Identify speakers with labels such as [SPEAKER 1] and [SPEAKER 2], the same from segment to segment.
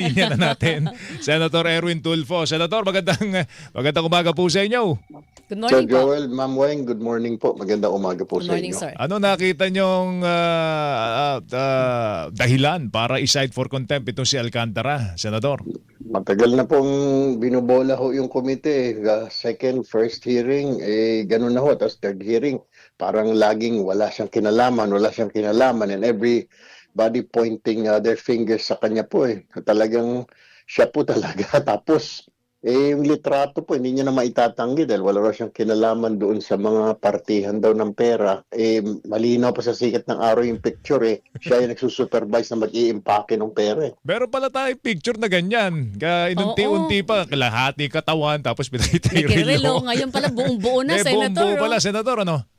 [SPEAKER 1] linya na natin. Senator Erwin Tulfo. Senator, magandang, magandang umaga po sa inyo.
[SPEAKER 2] Good
[SPEAKER 3] Sir
[SPEAKER 2] morning po.
[SPEAKER 3] Joel, Ma'am Weng, good morning po. Magandang umaga po
[SPEAKER 2] Good
[SPEAKER 3] sa
[SPEAKER 2] morning,
[SPEAKER 3] inyo.
[SPEAKER 2] sir.
[SPEAKER 1] Ano nakita niyong ah, ah, ah, dahilan para i-cite for contempt itong si Alcantara, Senador?
[SPEAKER 3] Matagal na pong binubola ho yung komite. Uh, second, first hearing, eh, ganun na ho. Tapos third hearing, parang laging wala siyang kinalaman, wala siyang kinalaman. And everybody pointing uh, their fingers sa kanya po eh. Talagang siya po talaga. Tapos, eh, yung litrato po, hindi niya na maitatanggi dahil wala raw siyang kinalaman doon sa mga partihan daw ng pera. Eh, malinaw pa sa sikat ng araw yung picture eh. Siya yung nagsusupervise na mag-i-impake ng pera eh.
[SPEAKER 1] Meron pala tayong picture na ganyan. Ka inunti-unti pa, kalahati katawan, tapos
[SPEAKER 2] kirelo. Ngayon pala buong buo na,
[SPEAKER 1] Eh, buong
[SPEAKER 2] Senator.
[SPEAKER 1] buo pala,
[SPEAKER 2] oh.
[SPEAKER 1] Senador, ano?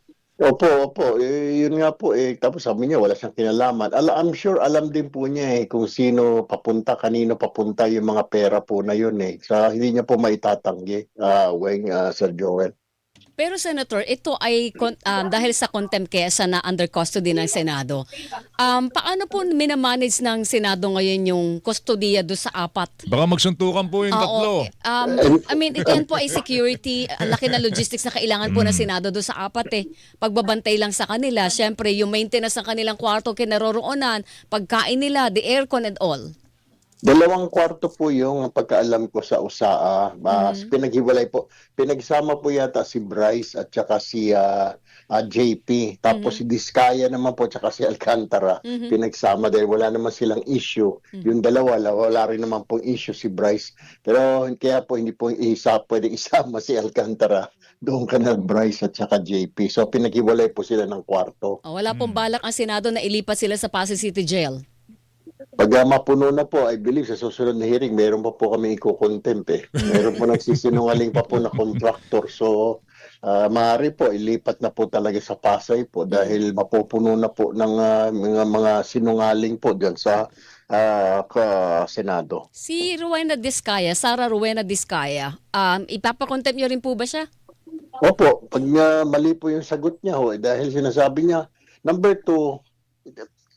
[SPEAKER 3] Opo, opo. Eh, yun nga po. Eh, tapos sabi niya, wala siyang kinalaman. Ala, I'm sure alam din po niya eh kung sino papunta, kanino papunta yung mga pera po na yun eh. Sa hindi niya po maitatanggi, ah Weng, ah, Sir Joel.
[SPEAKER 2] Pero Senator, ito ay um, dahil sa contempt kesa na under custody ng Senado. Um, paano po minamanage ng Senado ngayon yung kustodiya do sa apat?
[SPEAKER 1] Baka magsuntukan po yung
[SPEAKER 2] Oo.
[SPEAKER 1] tatlo.
[SPEAKER 2] Um, I mean, ito yan po ay security, ang laki na logistics na kailangan po ng Senado do sa apat eh. Pagbabantay lang sa kanila, syempre yung maintenance ng kanilang kwarto kinaroroonan, pagkain nila, the aircon and all.
[SPEAKER 3] Dalawang kwarto po yung pagkaalam ko sa USAA. Ah,
[SPEAKER 2] Mhm.
[SPEAKER 3] Pinaghiwalay po. Pinagsama po yata si Bryce at saka si ah, ah, JP. Tapos si Diskaya naman po at saka si Alcantara.
[SPEAKER 2] Mhm.
[SPEAKER 3] Pinagsama dahil wala naman silang issue. Yung dalawa, wala, rin naman pong issue si Bryce. Pero kaya po hindi po isa, pwede isama si Alcantara. Doon ka na Bryce at saka JP. So pinaghiwalay po sila ng kwarto.
[SPEAKER 2] Oh, wala pong balak ang Senado na ilipat sila sa Pasig City Jail.
[SPEAKER 3] Pag mapuno na po, I believe sa susunod na hearing, meron pa po kami iko-contempt eh. Meron po nagsisinungaling pa po na contractor. So, uh, maaari po, ilipat na po talaga sa Pasay po dahil mapupuno na po ng ah, mga, mga sinungaling po dyan sa ah, ka- Senado.
[SPEAKER 2] Si Rowena Discaya, Sara Rowena Discaya, um, ipapakontempt niyo rin po ba siya?
[SPEAKER 3] Opo, pag nga mali po yung sagot niya ho, eh, dahil sinasabi niya, number two,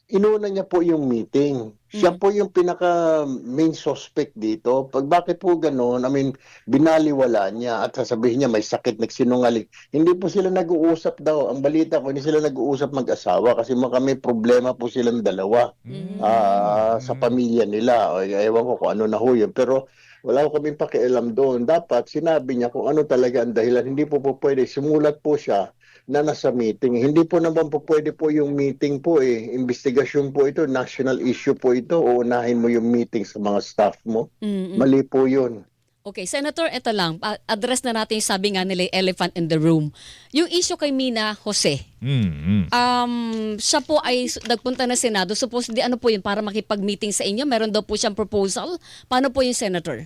[SPEAKER 3] inuna niya po yung meeting. Siya
[SPEAKER 2] Mm.
[SPEAKER 3] po yung pinaka main suspect dito. Pag bakit po gano'n, I mean, binaliwala niya at sasabihin niya may sakit, nagsinungaling. Hindi po sila nag-uusap daw. Ang balita ko, hindi sila nag-uusap mag-asawa kasi mga may problema po silang dalawa
[SPEAKER 2] Mm.
[SPEAKER 3] ah, sa pamilya nila. Ewan ko kung ano na ho yun. Pero wala ko kaming pakialam doon. Dapat sinabi niya kung ano talaga ang dahilan. Hindi po po pwede. Sumulat po siya na nasa meeting. Hindi po naman po pwede po yung meeting po eh. Investigasyon po ito. National issue po ito. Uunahin mo yung meeting sa mga staff mo.
[SPEAKER 2] Mm-mm.
[SPEAKER 3] Mali po yun.
[SPEAKER 2] Okay, Senator, ito lang. Address na natin yung sabi nga nila, elephant in the room. Yung issue kay Mina Jose,
[SPEAKER 1] Mm, mm.
[SPEAKER 2] um, siya po ay nagpunta na Senado. Supposedly, ano po yun, para makipag-meeting sa inyo? Meron daw po siyang proposal. Paano po yung Senator?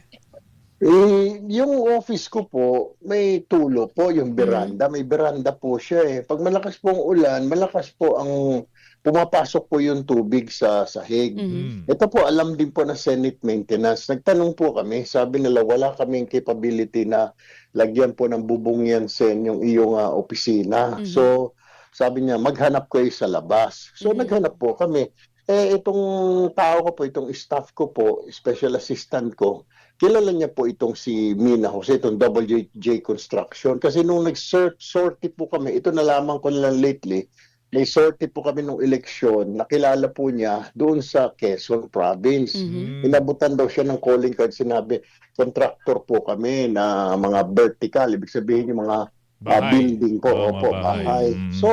[SPEAKER 3] Eh, yung office ko po, may tulo po, yung veranda. May veranda po siya eh. Pag malakas po ang ulan, malakas po ang pumapasok po yung tubig sa sahig.
[SPEAKER 2] Mhm.
[SPEAKER 3] Ito po, alam din po na Senate maintenance. Nagtanong po kami, sabi nila wala kaming capability na lagyan po ng bubong yan sen yung iyong ah, opisina.
[SPEAKER 2] Mhm.
[SPEAKER 3] So, sabi niya, maghanap kayo sa labas. So,
[SPEAKER 2] Mhm.
[SPEAKER 3] naghanap po kami. Eh, itong tao ko po, itong staff ko po, special assistant ko, kilala niya po itong si Mina Jose, itong WJ Construction. Kasi nung nag-sorty po kami, ito nalaman ko na lang lately, may sorty po kami nung eleksyon, nakilala po niya doon sa Quezon Province.
[SPEAKER 2] Mhm.
[SPEAKER 3] Inabutan daw siya ng calling card, sinabi, contractor po kami na mga vertical, ibig sabihin yung mga
[SPEAKER 1] Bahay.
[SPEAKER 3] building po,
[SPEAKER 1] Oo,
[SPEAKER 3] opo,
[SPEAKER 1] mga
[SPEAKER 3] bahay.
[SPEAKER 1] Mm.
[SPEAKER 3] So,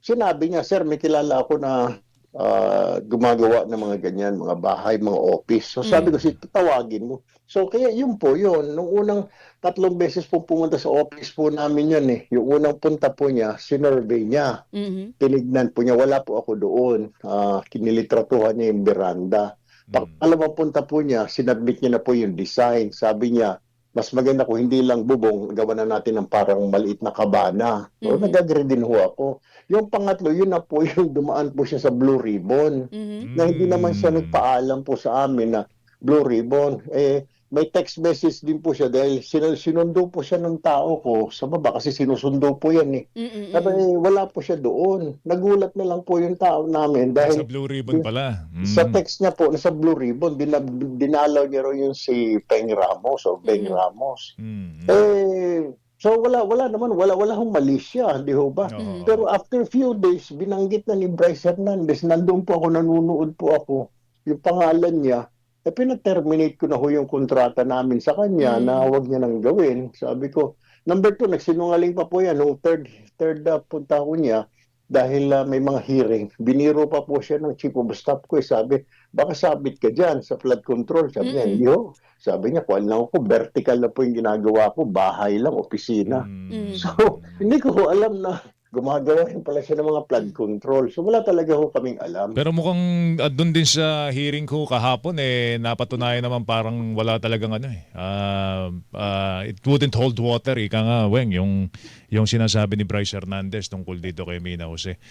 [SPEAKER 3] sinabi niya, sir, may kilala ako na ah, gumagawa ng mga ganyan, mga bahay, mga office. So, sabi
[SPEAKER 2] Mm.
[SPEAKER 3] ko, si tawagin mo. So, kaya yun po, yun. Nung unang tatlong beses po pumunta sa office po namin yun eh. Yung unang punta po niya, sinurvey niya.
[SPEAKER 2] Mhm.
[SPEAKER 3] Tinignan po niya, wala po ako doon. Ah, kinilitratuhan niya yung veranda. Pag alam punta po niya, sinabmit niya na po yung design. Sabi niya, mas maganda kung hindi lang bubong, gawa na natin ng parang maliit na kabana. So,
[SPEAKER 2] Mhm.
[SPEAKER 3] nag-agree din ho ako. Yung pangatlo, yun na po yung dumaan po siya sa Blue Ribbon.
[SPEAKER 2] Mhm.
[SPEAKER 3] Na hindi naman siya
[SPEAKER 1] Mm.
[SPEAKER 3] nagpaalam po sa amin na Blue Ribbon. Eh, may text message din po siya dahil sin- sinundo po siya ng tao ko sa baba kasi sinusundo po yan eh.
[SPEAKER 2] Mm-mm.
[SPEAKER 3] Sabi, wala po siya doon. Nagulat na lang po yung tao namin dahil
[SPEAKER 1] Sa Blue Ribbon pala. Mm.
[SPEAKER 3] sa text niya po, nasa Blue Ribbon, dina- dinalaw niya raw yung si Peng Ramos o Peng
[SPEAKER 2] Mhm.
[SPEAKER 3] Ramos.
[SPEAKER 1] Mm.
[SPEAKER 3] Eh, so wala, wala naman, wala, wala hong mali siya, di ho ba?
[SPEAKER 1] Oo.
[SPEAKER 3] Pero after few days, binanggit na ni Bryce Hernandez, nandun po ako, nanunood po ako, yung pangalan niya, eh pina-terminate ko na ho yung kontrata namin sa kanya
[SPEAKER 2] Mm.
[SPEAKER 3] na huwag niya nang gawin. Sabi ko, number two, nagsinungaling pa po yan. Nung third, third uh, punta ko niya, dahil uh, may mga hearing, biniro pa po siya ng chief of staff ko. Eh, sabi, baka sabit ka dyan sa flood control. Sabi niya,
[SPEAKER 2] Mm-mm.
[SPEAKER 3] hindi ho. Sabi niya, kung alam ko, vertical na po yung ginagawa ko, bahay lang, opisina.
[SPEAKER 1] Mm.
[SPEAKER 3] So, hindi ko alam na gumagawa rin pala siya ng mga flood control. So, wala talaga ho kaming alam.
[SPEAKER 1] Pero mukhang uh, doon din sa hearing ko kahapon eh napatunayan naman parang wala talagang ano eh. Ah, ah, it wouldn't hold water ika nga weng yung yung sinasabi ni Bryce Hernandez tungkol dito kay Mina Jose.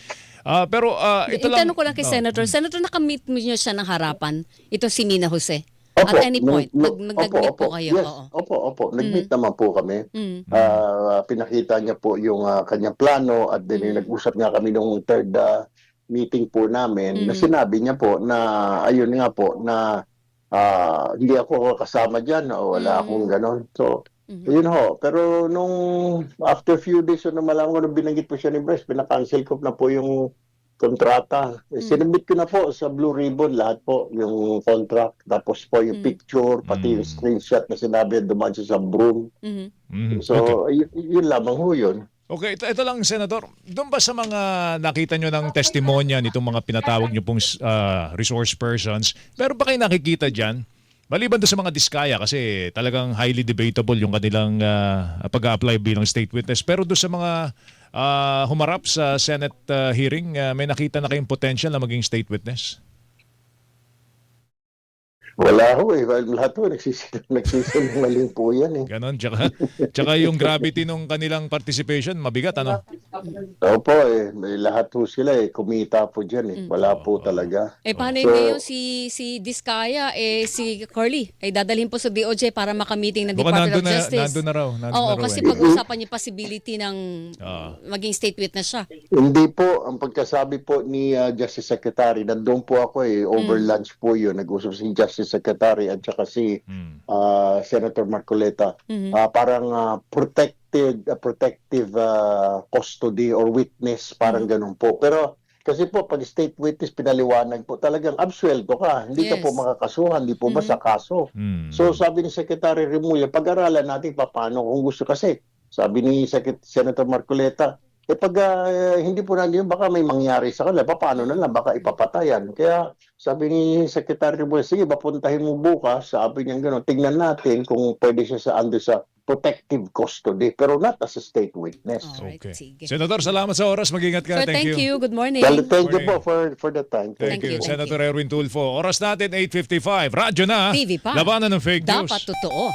[SPEAKER 1] Ah, pero ah, ito lang
[SPEAKER 2] Itanong ko lang kay
[SPEAKER 1] Oh.
[SPEAKER 2] Senator. Senator, nakamit mo niyo siya ng harapan. Ito si Mina Jose.
[SPEAKER 3] Opo,
[SPEAKER 2] At any
[SPEAKER 3] nung-
[SPEAKER 2] point,
[SPEAKER 3] nung-
[SPEAKER 2] nag- nag- nag-meet
[SPEAKER 3] opo,
[SPEAKER 2] po
[SPEAKER 3] opo.
[SPEAKER 2] kayo.
[SPEAKER 3] Yes,
[SPEAKER 2] Oo.
[SPEAKER 3] opo, opo. Nag-meet naman po kami.
[SPEAKER 2] Mm.
[SPEAKER 3] Ah, pinakita niya po yung ah, kanyang plano at then
[SPEAKER 2] Mm.
[SPEAKER 3] nag-usap nga kami nung third ah, meeting po namin na
[SPEAKER 2] Mm.
[SPEAKER 3] sinabi niya po na ayun nga po na ah, hindi ako kasama diyan o wala
[SPEAKER 2] Mm.
[SPEAKER 3] akong ganon. So,
[SPEAKER 2] Mhm.
[SPEAKER 3] yun ho. Pero nung after few days so, na malaman ko na binanggit po siya ni Bryce, pinakancel ko na po yung kontrata. Eh,
[SPEAKER 2] Mm.
[SPEAKER 3] Sinubmit ko na po sa Blue Ribbon lahat po yung contract tapos po yung
[SPEAKER 2] Mm.
[SPEAKER 3] picture pati yung
[SPEAKER 1] Mm.
[SPEAKER 3] screenshot na sinabi dumaan siya sa broom.
[SPEAKER 2] Mhm.
[SPEAKER 1] Mhm.
[SPEAKER 3] So,
[SPEAKER 1] okay.
[SPEAKER 3] y- yun lamang ho yun.
[SPEAKER 1] Okay, ito, ito lang Senator. Doon ba sa mga nakita nyo ng testimonya nitong mga pinatawag nyo pong ah, resource persons, pero ba kayo nakikita dyan? Maliban doon sa mga diskaya kasi talagang highly debatable yung kanilang ah, pag-apply bilang state witness. Pero doon sa mga ah, humarap sa Senate ah, hearing, ah, may nakita na kayong potential na maging state witness?
[SPEAKER 3] Wala ho eh. Well, lahat ho, nagsisin- nagsisinungaling po yan eh.
[SPEAKER 1] Ganon. Tsaka, tsaka yung gravity ng kanilang participation, mabigat ano?
[SPEAKER 3] Opo eh. May lahat ho sila eh. Kumita po dyan eh. Wala po talaga.
[SPEAKER 2] Eh, paano
[SPEAKER 3] So-
[SPEAKER 2] yung ngayon si, si Diskaya, eh, si Curly, ay dadalhin po sa DOJ para makamiting ng
[SPEAKER 1] Baka
[SPEAKER 2] Department
[SPEAKER 1] nandun
[SPEAKER 2] of
[SPEAKER 1] na,
[SPEAKER 2] Justice.
[SPEAKER 1] nandun na raw. Nandun
[SPEAKER 2] Oo,
[SPEAKER 1] na raw
[SPEAKER 2] kasi
[SPEAKER 1] eh.
[SPEAKER 2] pag-usapan niyo possibility ng
[SPEAKER 1] Ah.
[SPEAKER 2] maging state witness siya.
[SPEAKER 3] Hindi po, ang pagkasabi po ni uh, Justice Secretary, nandun po ako eh, over
[SPEAKER 2] Mm.
[SPEAKER 3] lunch po yun, nag-usap si Justice Secretary at saka si
[SPEAKER 1] Hmm.
[SPEAKER 3] uh, Senator Marcoleta.
[SPEAKER 2] Mhm.
[SPEAKER 3] Ah, parang ah, protected, ah, protective ah, custody or witness, parang ganun po. Pero kasi po, pag state witness, pinaliwanag po, talagang absuelto ka. Hindi ka
[SPEAKER 2] Yes.
[SPEAKER 3] po makakasuhan, hindi po ba
[SPEAKER 2] Mhm.
[SPEAKER 3] sa kaso.
[SPEAKER 1] Hmm.
[SPEAKER 3] So sabi ni Secretary Remulla, pag-aralan natin pa paano kung gusto kasi. Sabi ni Secret- Senator Marcoleta, eh pag ah, hindi po nandiyan, baka may mangyari sa kanila, paano na lang, baka ipapatayan. Kaya sabi ni Secretary Remulla, sige, papuntahin mo bukas, sabi niya gano'n, tignan natin kung pwede siya sa under sa protective custody, pero not as a state witness.
[SPEAKER 2] Alright,
[SPEAKER 1] Okay.
[SPEAKER 2] sige.
[SPEAKER 1] Senator, salamat sa oras. Mag-ingat ka.
[SPEAKER 2] Sir, thank, you. Good morning.
[SPEAKER 3] Well, thank you
[SPEAKER 1] Morning.
[SPEAKER 3] po for, for the time.
[SPEAKER 1] Thank,
[SPEAKER 2] Thank
[SPEAKER 1] you.
[SPEAKER 2] you, thank
[SPEAKER 1] Senator Erwin Tulfo. Oras natin, 8.55. Radyo na.
[SPEAKER 2] TV pa.
[SPEAKER 1] Labanan ng fake news.
[SPEAKER 2] Dapat totoo.